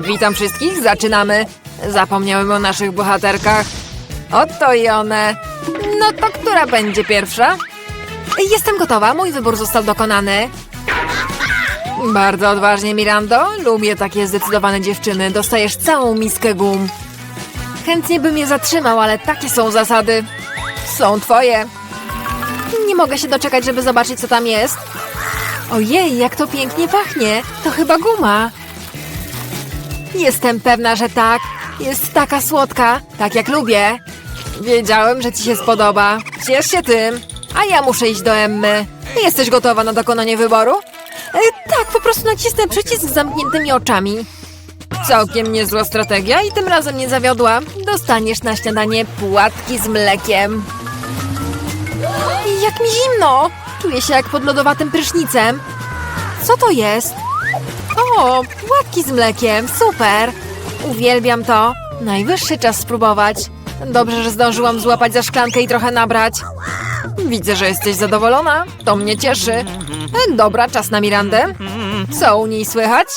Witam wszystkich, zaczynamy. Zapomniałem o naszych bohaterkach. Oto i one. No to która będzie pierwsza? Jestem gotowa, mój wybór został dokonany. Bardzo odważnie, Mirando. Lubię takie zdecydowane dziewczyny. Dostajesz całą miskę gum. Chętnie bym je zatrzymał, ale takie są zasady. Są twoje. Nie mogę się doczekać, żeby zobaczyć, co tam jest. Ojej, jak to pięknie pachnie. To chyba guma. Jestem pewna, że tak. Jest taka słodka, tak jak lubię. Wiedziałem, że ci się spodoba. Ciesz się tym. A ja muszę iść do Emmy. Jesteś gotowa na dokonanie wyboru? E, tak, po prostu nacisnę przycisk z zamkniętymi oczami. Całkiem niezła strategia i tym razem nie zawiodła. Dostaniesz na śniadanie płatki z mlekiem. Jak mi zimno! Czuję się jak pod lodowatym prysznicem. Co to jest? O, płatki z mlekiem, super! Uwielbiam to. Najwyższy czas spróbować. Dobrze, że zdążyłam złapać za szklankę i trochę nabrać. Widzę, że jesteś zadowolona. To mnie cieszy. Dobra, czas na Mirandę. Co u niej słychać?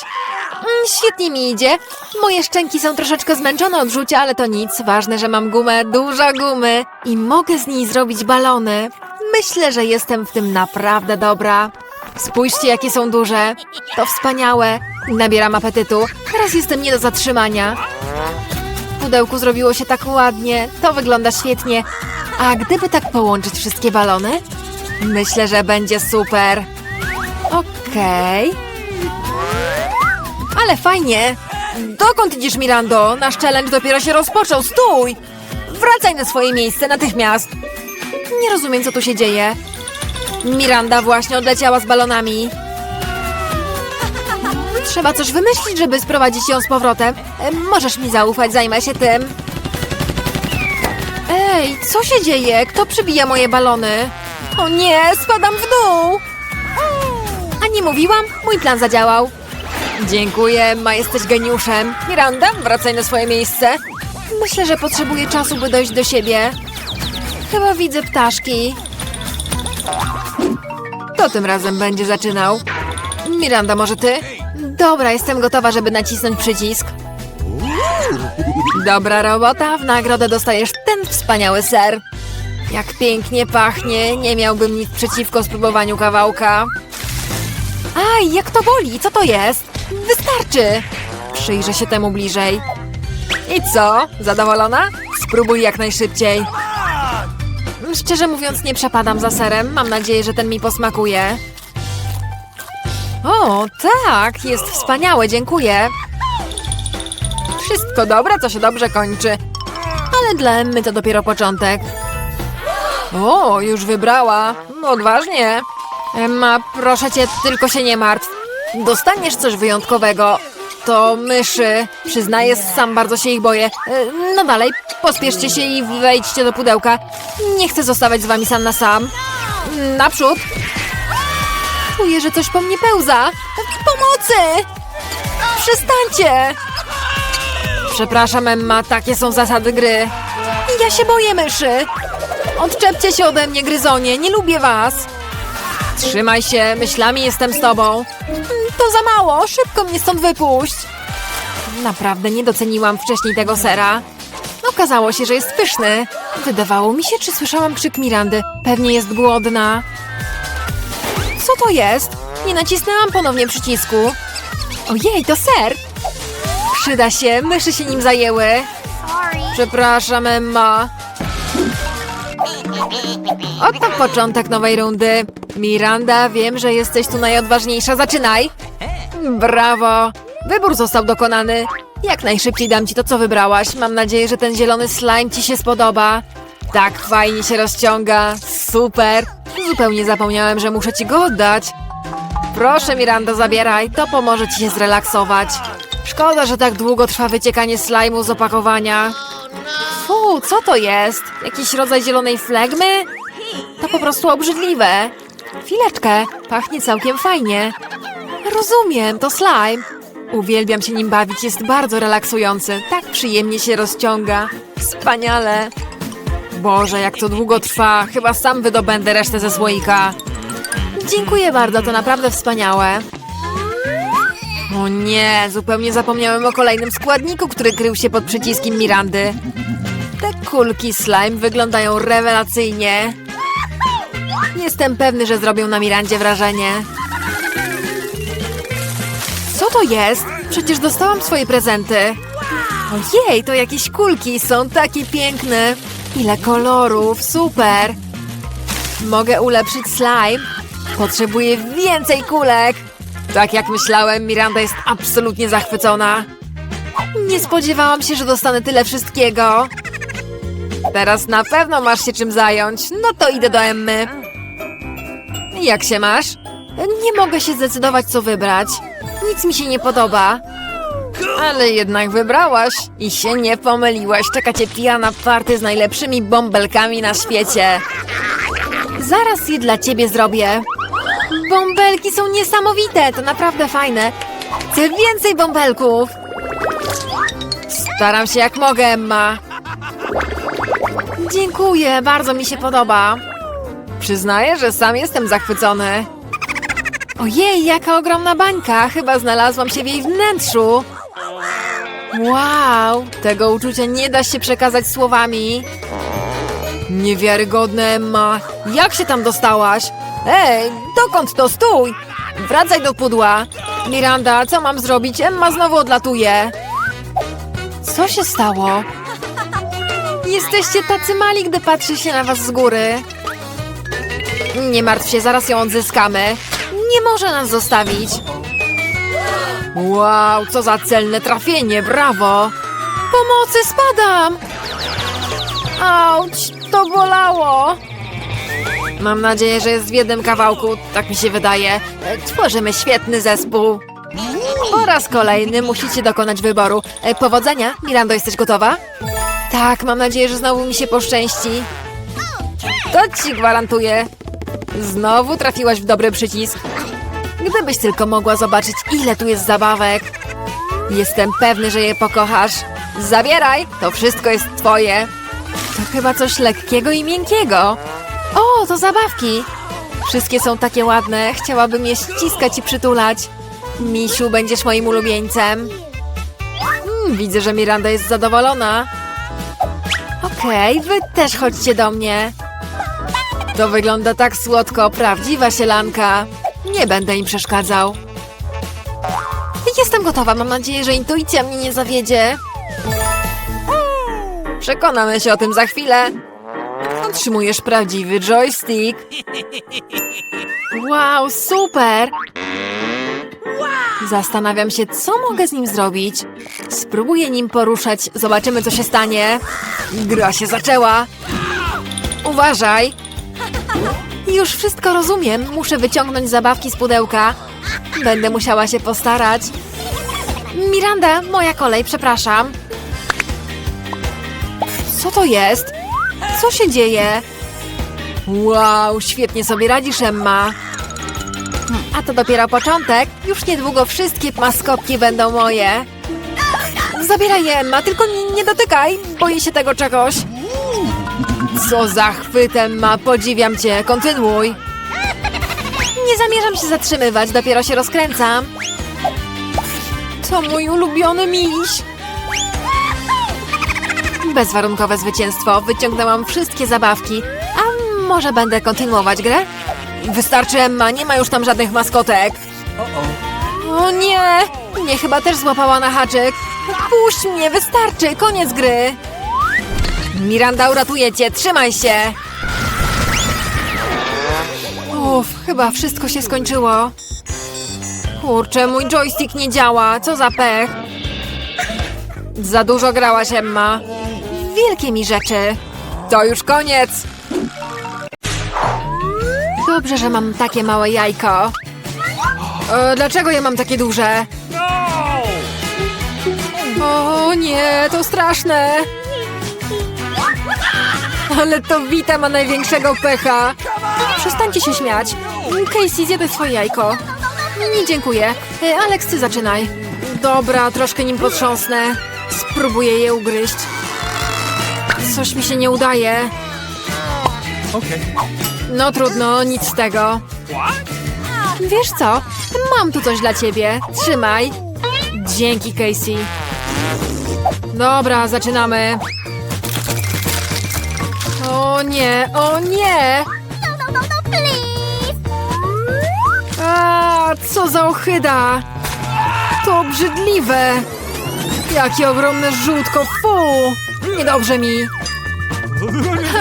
Mm, Świetnie mi idzie. Moje szczęki są troszeczkę zmęczone od rzucia, ale to nic. Ważne, że mam gumę, dużo gumy i mogę z niej zrobić balony. Myślę, że jestem w tym naprawdę dobra. Spójrzcie, jakie są duże. To wspaniałe. Nabieram apetytu. Teraz jestem nie do zatrzymania. W pudełku zrobiło się tak ładnie. To wygląda świetnie. A gdyby tak połączyć wszystkie balony? Myślę, że będzie super. Okej. Ale fajnie. Dokąd idziesz, Mirando? Nasz challenge dopiero się rozpoczął. Stój! Wracaj na swoje miejsce natychmiast. Nie rozumiem, co tu się dzieje. Miranda właśnie odleciała z balonami. Trzeba coś wymyślić, żeby sprowadzić ją z powrotem. E, Możesz mi zaufać, zajmę się tym. Ej, co się dzieje? Kto przybija moje balony? O nie, spadam w dół! A nie mówiłam? Mój plan zadziałał. Dziękuję, ma jesteś geniuszem. Miranda, wracaj na swoje miejsce. Myślę, że potrzebuję czasu, by dojść do siebie. Chyba widzę ptaszki. To tym razem będzie zaczynał. Miranda, może ty? Dobra, jestem gotowa, żeby nacisnąć przycisk. Dobra robota, w nagrodę dostajesz ten wspaniały ser. Jak pięknie pachnie, nie miałbym nic przeciwko spróbowaniu kawałka. Aj, jak to boli, co to jest? Wystarczy! Przyjrzę się temu bliżej. I co? Zadowolona? Spróbuj jak najszybciej. Szczerze mówiąc, nie przepadam za serem. Mam nadzieję, że ten mi posmakuje. O, tak, jest wspaniałe, dziękuję. Wszystko dobre, co się dobrze kończy. Ale dla Emmy to dopiero początek. O, już wybrała. Odważnie. Emma, proszę cię, tylko się nie martw. Dostaniesz coś wyjątkowego. To myszy. Przyznaję, sam bardzo się ich boję. E, No dalej, pospieszcie się i wejdźcie do pudełka. Nie chcę zostawać z wami sam na sam. Naprzód. Czuję, że coś po mnie pełza. Pomocy! Przestańcie! Przepraszam, Emma, takie są zasady gry. Ja się boję myszy. Odczepcie się ode mnie, gryzonie, nie lubię was. Trzymaj się, myślami jestem z tobą. To za mało, szybko mnie stąd wypuść. Naprawdę nie doceniłam wcześniej tego sera. Okazało się, że jest pyszny. Wydawało mi się, czy słyszałam krzyk Mirandy. Pewnie jest głodna. Co to jest? Nie nacisnęłam ponownie przycisku. Ojej, to ser! Przyda się, myszy się nim zajęły. Przepraszam, Emma. Oto początek nowej rundy. Miranda, wiem, że jesteś tu najodważniejsza. Zaczynaj. Brawo. Wybór został dokonany. Jak najszybciej dam ci to, co wybrałaś. Mam nadzieję, że ten zielony slime ci się spodoba. Tak fajnie się rozciąga. Super. Zupełnie zapomniałem, że muszę ci go oddać. Proszę, Miranda, zabieraj. To pomoże ci się zrelaksować. Szkoda, że tak długo trwa wyciekanie slajmu z opakowania. Fu, co to jest? Jakiś rodzaj zielonej flegmy? To po prostu obrzydliwe. Chwileczkę, pachnie całkiem fajnie. Rozumiem, to slime. Uwielbiam się nim bawić, jest bardzo relaksujący. Tak przyjemnie się rozciąga. Wspaniale. Boże, jak to długo trwa. Chyba sam wydobędę resztę ze słoika. Dziękuję bardzo, to naprawdę wspaniałe. O nie, zupełnie zapomniałem o kolejnym składniku, który krył się pod przyciskiem Mirandy. Te kulki slime wyglądają rewelacyjnie. Jestem pewny, że zrobią na Mirandzie wrażenie. Co to jest? Przecież dostałam swoje prezenty. Ojej, to jakieś kulki, są takie piękne. Ile kolorów, super. Mogę ulepszyć slime. Potrzebuję więcej kulek. Tak jak myślałem, Miranda jest absolutnie zachwycona. Nie spodziewałam się, że dostanę tyle wszystkiego. Teraz na pewno masz się czym zająć. No to idę do Emmy. Jak się masz? Nie mogę się zdecydować, co wybrać. Nic mi się nie podoba. Ale jednak wybrałaś i się nie pomyliłaś. Czeka cię pijana party z najlepszymi bąbelkami na świecie. Zaraz je dla ciebie zrobię. Bąbelki są niesamowite, to naprawdę fajne. Chcę więcej bąbelków. Staram się jak mogę, Emma. Dziękuję, bardzo mi się podoba. Przyznaję, że sam jestem zachwycony. Ojej, jaka ogromna bańka! Chyba znalazłam się w jej wnętrzu. Wow, tego uczucia nie da się przekazać słowami. Niewiarygodne, Emma. Jak się tam dostałaś? Ej, dokąd to? Stój! Wracaj do pudła. Miranda, co mam zrobić? Emma znowu odlatuje. Co się stało? Jesteście tacy mali, gdy patrzy się na was z góry. Nie martw się, zaraz ją odzyskamy. Nie może nas zostawić. Wow, co za celne trafienie, brawo! Pomocy, spadam! Auć, to bolało! Mam nadzieję, że jest w jednym kawałku, tak mi się wydaje. E, Tworzymy świetny zespół. Po raz kolejny musicie dokonać wyboru. E, Powodzenia, Mirando, jesteś gotowa? Tak, mam nadzieję, że znowu mi się poszczęści. To ci gwarantuję. Znowu trafiłaś w dobry przycisk. Gdybyś tylko mogła zobaczyć, ile tu jest zabawek. Jestem pewny, że je pokochasz. Zabieraj, to wszystko jest twoje. To chyba coś lekkiego i miękkiego. O, to zabawki. Wszystkie są takie ładne. Chciałabym je ściskać i przytulać. Misiu, będziesz moim ulubieńcem. Mm, widzę, że Miranda jest zadowolona. Okej, wy też chodźcie do mnie. To wygląda tak słodko, prawdziwa sielanka. Nie będę im przeszkadzał. Jestem gotowa, mam nadzieję, że intuicja mnie nie zawiedzie. Przekonamy się o tym za chwilę. Otrzymujesz prawdziwy joystick. Wow, super! Zastanawiam się, co mogę z nim zrobić. Spróbuję nim poruszać, zobaczymy, co się stanie. Gra się zaczęła. Uważaj! Już wszystko rozumiem. Muszę wyciągnąć zabawki z pudełka. Będę musiała się postarać. Miranda, moja kolej, przepraszam. Co to jest? Co się dzieje? Wow, świetnie sobie radzisz, Emma. Hmm, A to dopiero początek. Już niedługo wszystkie maskotki będą moje. Zabieraj je, Emma, tylko nie, nie dotykaj. Boję się tego czegoś. Co za chwytem ma, podziwiam cię, kontynuuj. Nie zamierzam się zatrzymywać, dopiero się rozkręcam. To mój ulubiony miś. Bezwarunkowe zwycięstwo, wyciągnęłam wszystkie zabawki. A może będę kontynuować grę? Wystarczy, Emma, nie ma już tam żadnych maskotek. O nie, mnie chyba też złapała na haczyk. Puść mnie, wystarczy, koniec gry. Miranda uratuje cię, trzymaj się! Uff, chyba wszystko się skończyło. Kurczę, mój joystick nie działa, co za pech. Za dużo grałaś, Emma. Wielkie mi rzeczy. To już koniec. Dobrze, że mam takie małe jajko. E, dlaczego ja mam takie duże? O nie, to straszne. Ale to Wita ma największego pecha. Przestańcie się śmiać. Casey, zjadaj swoje jajko. Nie, dziękuję. E, Alex, ty zaczynaj. Dobra, troszkę nim potrząsnę. Spróbuję je ugryźć. Coś mi się nie udaje. No trudno, nic z tego. Wiesz co? Mam tu coś dla ciebie. Trzymaj. Dzięki, Casey. Dobra, zaczynamy. O nie, o nie! A, co za ochyda! To obrzydliwe! Jakie ogromne żółtko, fu! Niedobrze mi!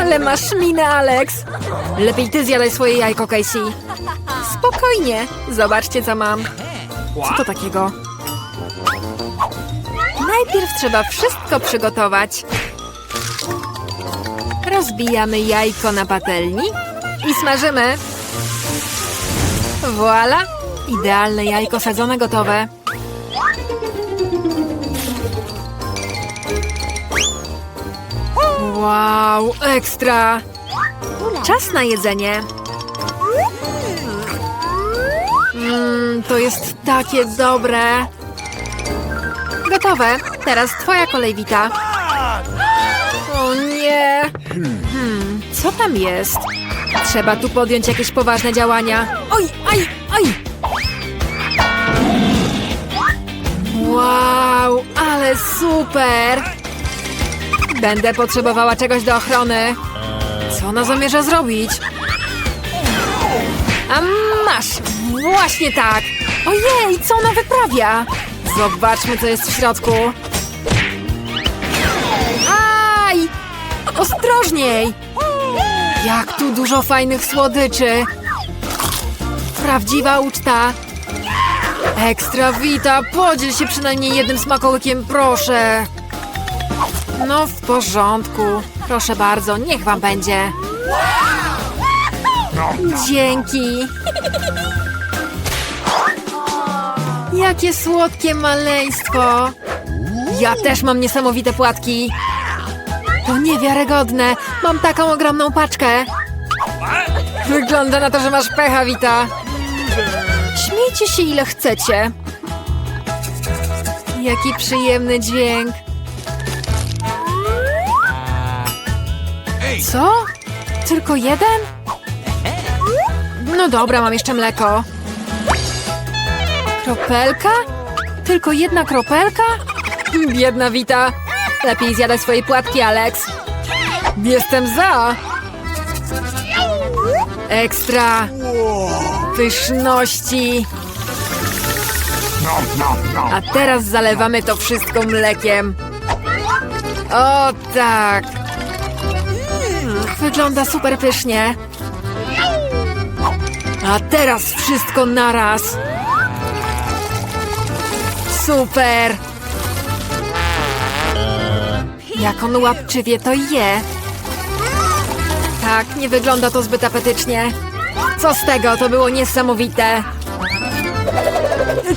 Ale masz minę, Alex! Lepiej ty zjadaj swoje jajko, Casey. Spokojnie, zobaczcie co mam. Co to takiego? Najpierw trzeba wszystko przygotować. Rozbijamy jajko na patelni i smażymy. Voila! Idealne jajko sadzone gotowe. Wow, ekstra! Czas na jedzenie. Mmm, to jest takie dobre. Gotowe. Teraz twoja kolej, Wita. Hmm, co tam jest? Trzeba tu podjąć jakieś poważne działania. Oj, aj, aj! Wow, ale super! Będę potrzebowała czegoś do ochrony. Co ona zamierza zrobić? A masz! Właśnie tak! Ojej, co ona wyprawia? Zobaczmy, co jest w środku. Ostrożniej! Jak tu dużo fajnych słodyczy! Prawdziwa uczta! Ekstra wita, podziel się przynajmniej jednym smakołykiem, proszę! No w porządku. Proszę bardzo, niech wam będzie. Dzięki. Jakie słodkie maleństwo. Ja też mam niesamowite płatki. To niewiarygodne. Mam taką ogromną paczkę. Wygląda na to, że masz pecha, Wita. Śmiejcie się ile chcecie. Jaki przyjemny dźwięk. Co? Tylko jeden? No dobra, mam jeszcze mleko. Kropelka? Tylko jedna kropelka? Biedna Wita. Lepiej zjadaj swoje płatki, Alex. Jestem za. Ekstra. Pyszności. A teraz zalewamy to wszystko mlekiem. O tak. Wygląda super pysznie. A teraz wszystko naraz. Super. Jak on łapczywie to je. Tak, nie wygląda to zbyt apetycznie. Co z tego? To było niesamowite.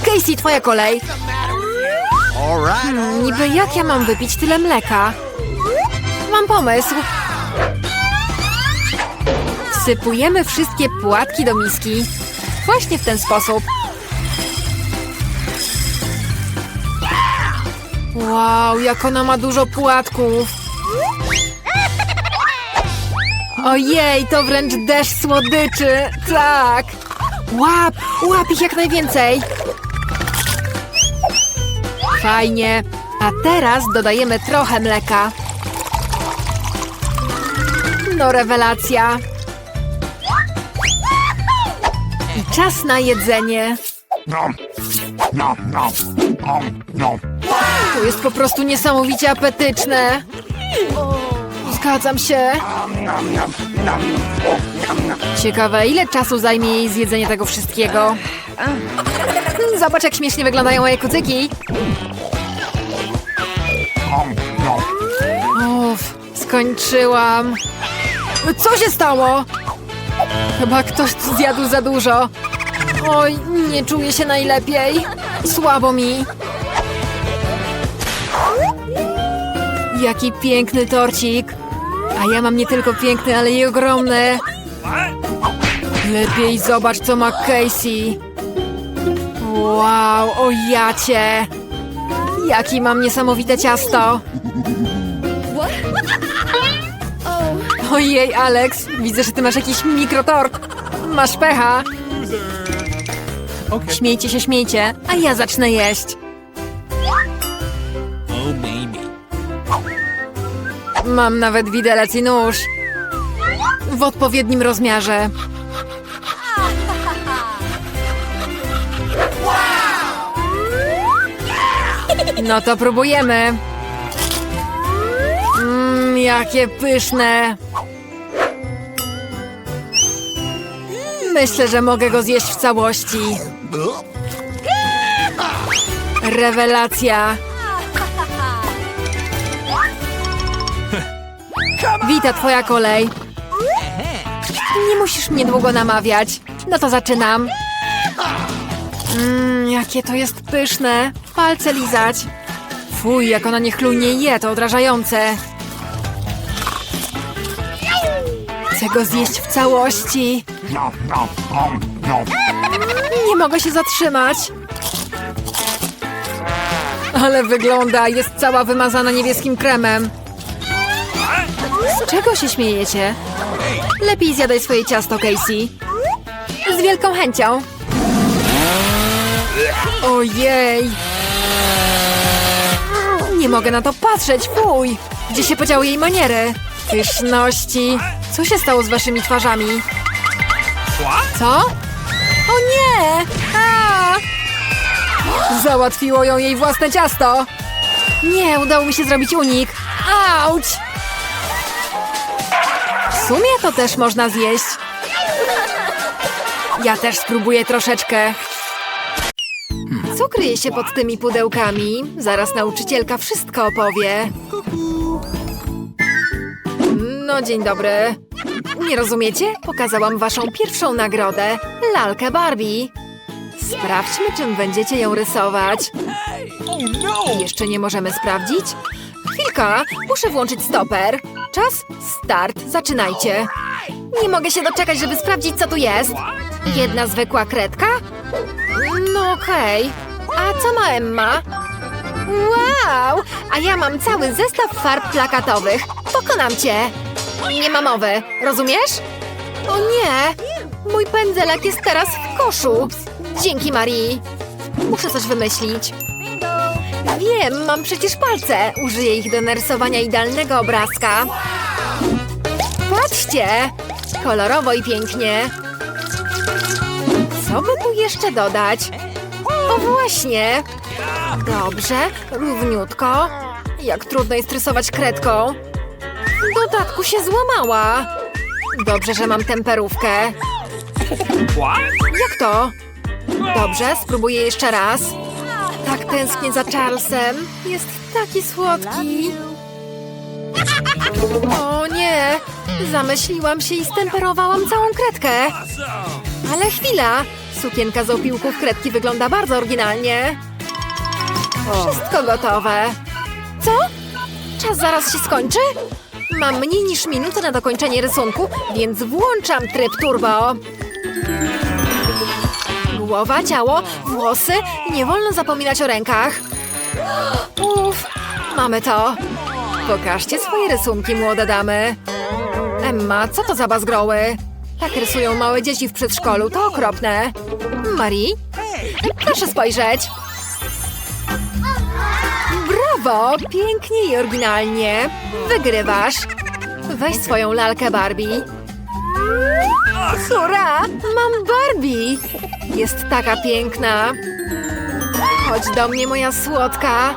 Casey, twoja kolej. Hmm, niby jak ja mam wypić tyle mleka? Mam pomysł. Wsypujemy wszystkie płatki do miski. Właśnie w ten sposób. Wow, jak ona ma dużo płatków. Ojej, to wręcz deszcz słodyczy. Tak. Łap, łap ich jak najwięcej. Fajnie. A teraz dodajemy trochę mleka. No rewelacja. I czas na jedzenie. Nom, nom, nom, nom, nom. To jest po prostu niesamowicie apetyczne. Zgadzam się. Ciekawe, ile czasu zajmie jej zjedzenie tego wszystkiego. Zobacz, jak śmiesznie wyglądają moje kucyki. Uff, skończyłam. Co się stało? Chyba ktoś zjadł za dużo. Oj, nie czuję się najlepiej. Słabo mi. Jaki piękny torcik. A ja mam nie tylko piękny, ale i ogromny. Lepiej zobacz, co ma Casey. Wow, o jacie. Jaki mam niesamowite ciasto. Ojej, Alex, widzę, że ty masz jakiś mikrotort. Masz pecha. Śmiejcie się, śmiejcie, a ja zacznę jeść. Mam nawet widelec i nóż. W odpowiednim rozmiarze. No to próbujemy. Mmm, jakie pyszne. Myślę, że mogę go zjeść w całości. Rewelacja. Wita, twoja kolej. Nie musisz mnie długo namawiać. No to zaczynam. Mmm, jakie to jest pyszne. Palce lizać. Fuj, jak ona niechlujnie je, to odrażające. Chcę go zjeść w całości. Nie mogę się zatrzymać. Ale wygląda, jest cała wymazana niebieskim kremem. Czego się śmiejecie? Lepiej zjadaj swoje ciasto, Casey. Z wielką chęcią. Ojej. Nie mogę na to patrzeć, fuj. Gdzie się podziały jej maniery? Pyszności. Co się stało z waszymi twarzami? Co? O nie! A! Załatwiło ją jej własne ciasto. Nie, udało mi się zrobić unik. Auć! Sumie to też można zjeść. Ja też spróbuję troszeczkę. Co kryje się pod tymi pudełkami? Zaraz nauczycielka wszystko opowie. No, dzień dobry. Nie rozumiecie? Pokazałam waszą pierwszą nagrodę, lalkę Barbie. Sprawdźmy, czym będziecie ją rysować. Oh, no! Jeszcze nie możemy sprawdzić? Chwilka, muszę włączyć stoper. Czas, start, zaczynajcie. Nie mogę się doczekać, żeby sprawdzić, co tu jest. Jedna zwykła kredka? No okej. A co ma Emma? Wow! A ja mam cały zestaw farb plakatowych. Pokonam cię. Nie ma mowy, rozumiesz? O nie! Mój pędzelek jest teraz w koszu. Dzięki, Marii. Muszę coś wymyślić. Wiem, mam przecież palce. Użyję ich do narysowania idealnego obrazka. Patrzcie! Kolorowo i pięknie. Co by tu jeszcze dodać? O właśnie! Dobrze, równiutko. Jak trudno jest rysować kredką. W dodatku się złamała. Dobrze, że mam temperówkę. Jak to? Dobrze, spróbuję jeszcze raz. Tak tęsknię za Charlesem. Jest taki słodki. O nie! Zamyśliłam się i stemperowałam całą kredkę. Ale chwila! Sukienka z opiłków kredki wygląda bardzo oryginalnie. Wszystko gotowe. Co? Czas zaraz się skończy? Mam mniej niż minutę na dokończenie rysunku, więc włączam tryb turbo. Głowa, ciało, włosy. Nie wolno zapominać o rękach. Uff, mamy to. Pokażcie swoje rysunki, młode damy. Emma, co to za bazgroły? Tak rysują małe dzieci w przedszkolu, to okropne. Marii? Proszę spojrzeć. Brawo! Pięknie i oryginalnie. Wygrywasz. Weź swoją lalkę Barbie. Hurra! Mam Barbie! Jest taka piękna. Chodź do mnie, moja słodka.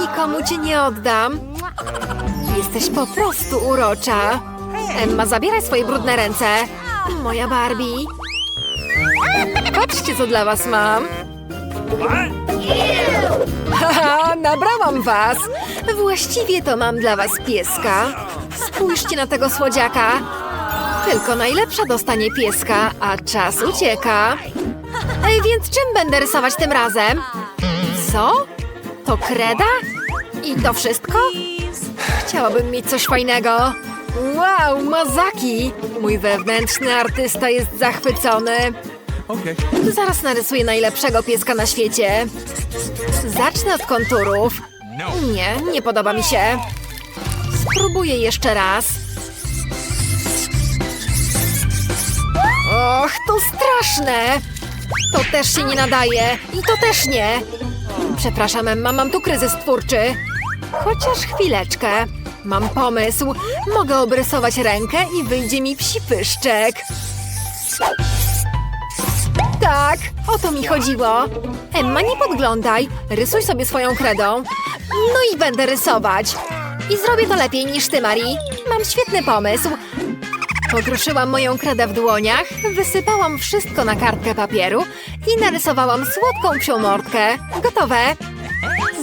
Nikomu cię nie oddam. Jesteś po prostu urocza. Emma, zabieraj swoje brudne ręce. Moja Barbie. Patrzcie, co dla was mam. Haha, nabrałam was. Właściwie to mam dla was pieska. Spójrzcie na tego słodziaka. Tylko najlepsza dostanie pieska, a czas ucieka. Ej, więc czym będę rysować tym razem? Co? To kreda? I to wszystko? Chciałabym mieć coś fajnego. Wow, mazaki! Mój wewnętrzny artysta jest zachwycony. Okay. Zaraz narysuję najlepszego pieska na świecie. Zacznę od konturów. No. Nie, nie podoba mi się. Spróbuję jeszcze raz. Och, to straszne! To też się nie nadaje. I to też nie. Przepraszam, Emma, mam tu kryzys twórczy. Chociaż chwileczkę. Mam pomysł. Mogę obrysować rękę i wyjdzie mi psi pyszczek. Tak, o to mi chodziło. Emma, nie podglądaj. Rysuj sobie swoją kredą. No i będę rysować. I zrobię to lepiej niż ty, Marii. Mam świetny pomysł. Pokruszyłam moją kredę w dłoniach, wysypałam wszystko na kartkę papieru i narysowałam słodką psią mordkę. Gotowe.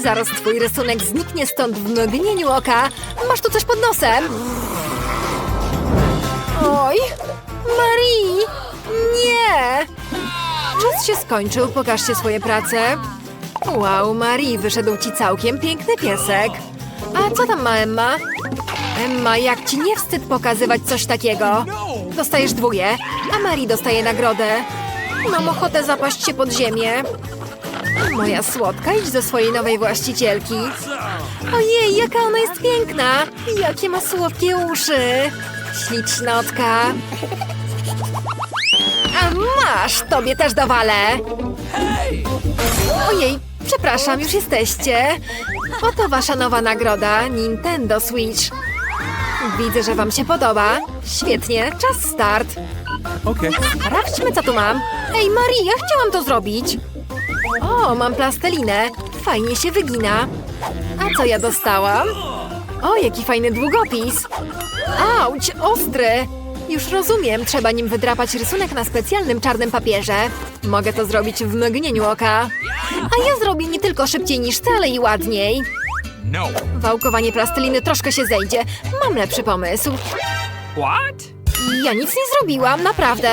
Zaraz twój rysunek zniknie stąd w mgnieniu oka. Masz tu coś pod nosem. Oj, Marii! Nie! Czas się skończył, pokażcie swoje prace. Wow, Marii, wyszedł ci całkiem piękny piesek. A co tam ma Emma? Emma, jak ci nie wstyd pokazywać coś takiego? Dostajesz dwóje, a Marii dostaje nagrodę. Mam ochotę zapaść się pod ziemię. Moja słodka, idź do swojej nowej właścicielki. Ojej, jaka ona jest piękna! Jakie ma słodkie uszy! Ślicznotka! A masz, tobie też dowalę! Ojej, przepraszam, już jesteście. Oto wasza nowa nagroda, Nintendo Switch. Widzę, że wam się podoba. Świetnie, czas start. Okay. Sprawdźmy, co tu mam. Ej, Maria, chciałam to zrobić. O, mam plastelinę. Fajnie się wygina. A co ja dostałam? O, jaki fajny długopis. Auć, ostry. Już rozumiem, trzeba nim wydrapać rysunek na specjalnym czarnym papierze. Mogę to zrobić w mgnieniu oka. A ja zrobię nie tylko szybciej niż ty, ale i ładniej. No. Wałkowanie plasteliny troszkę się zejdzie. Mam lepszy pomysł. What? Ja nic nie zrobiłam, naprawdę.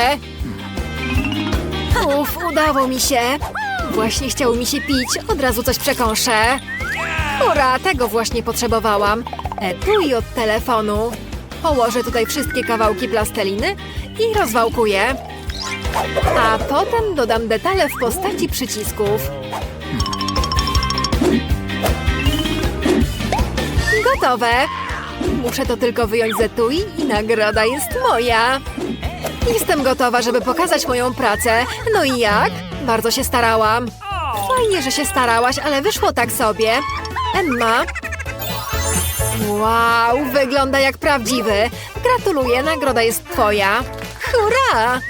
Uf, udało mi się. Właśnie chciało mi się pić, od razu coś przekąszę. Ura, tego właśnie potrzebowałam. Etui od telefonu. Położę tutaj wszystkie kawałki plasteliny i rozwałkuję. A potem dodam detale w postaci przycisków. Gotowe. Muszę to tylko wyjąć z etui i nagroda jest moja. Jestem gotowa, żeby pokazać moją pracę. No i jak? Bardzo się starałam. Fajnie, że się starałaś, ale wyszło tak sobie. Emma. Wow, wygląda jak prawdziwy. Gratuluję, nagroda jest twoja. Hurra!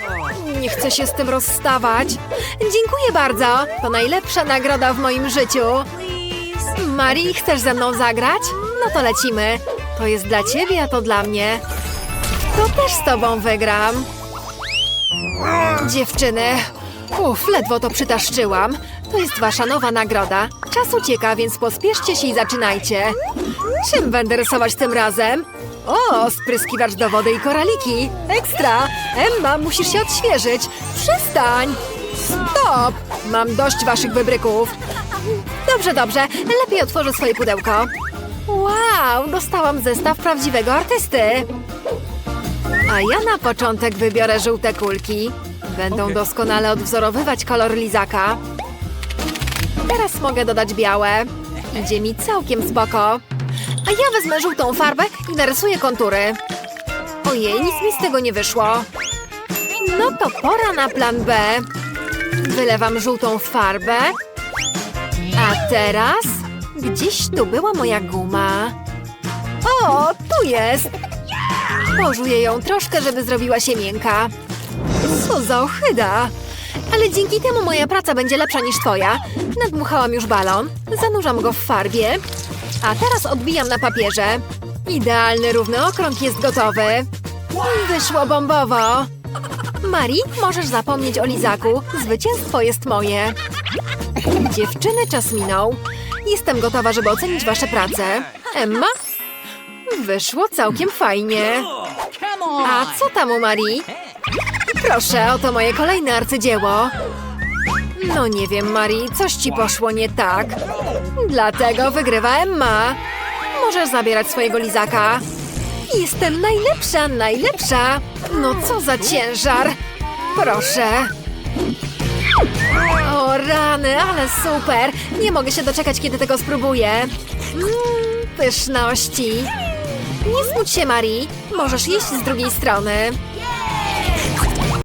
Nie chcę się z tym rozstawać. Dziękuję bardzo. To najlepsza nagroda w moim życiu. Marii, chcesz ze mną zagrać? No to lecimy. To jest dla ciebie, a to dla mnie. To też z tobą wygram. Dziewczyny, uff, ledwo to przytaszczyłam. To jest wasza nowa nagroda. Czas ucieka, więc pospieszcie się i zaczynajcie. Czym będę rysować tym razem? O, spryskiwacz do wody i koraliki. Ekstra! Emma, musisz się odświeżyć. Przestań! Stop! Mam dość waszych wybryków. Dobrze, dobrze. Lepiej otworzę swoje pudełko. Wow, dostałam zestaw prawdziwego artysty. A ja na początek wybiorę żółte kulki. Będą Okej. doskonale odwzorowywać kolor lizaka. Teraz mogę dodać białe. Idzie mi całkiem spoko. A ja wezmę żółtą farbę i narysuję kontury. Ojej, nic mi z tego nie wyszło. No to pora na plan B. Wylewam żółtą farbę. A teraz? Gdzieś tu była moja guma. O, tu jest! Pożuję ją troszkę, żeby zrobiła się miękka. Co za ochyda! Ale dzięki temu moja praca będzie lepsza niż twoja. Nadmuchałam już balon, zanurzam go w farbie, a teraz odbijam na papierze. Idealny równy okrąg jest gotowy. Wyszło bombowo. Marii, możesz zapomnieć o lizaku. Zwycięstwo jest moje. Dziewczyny, czas minął. Jestem gotowa, żeby ocenić wasze prace. Emma? Wyszło całkiem fajnie. A co tam u Marii? Proszę, oto moje kolejne arcydzieło. No nie wiem, Marii, coś ci poszło nie tak. Dlatego wygrywa Emma. Możesz zabierać swojego lizaka. Jestem najlepsza, najlepsza. No co za ciężar. Proszę. O rany, ale super! Nie mogę się doczekać, kiedy tego spróbuję. Mmm, pyszności. Nie smuć się, Marii. Możesz jeść z drugiej strony.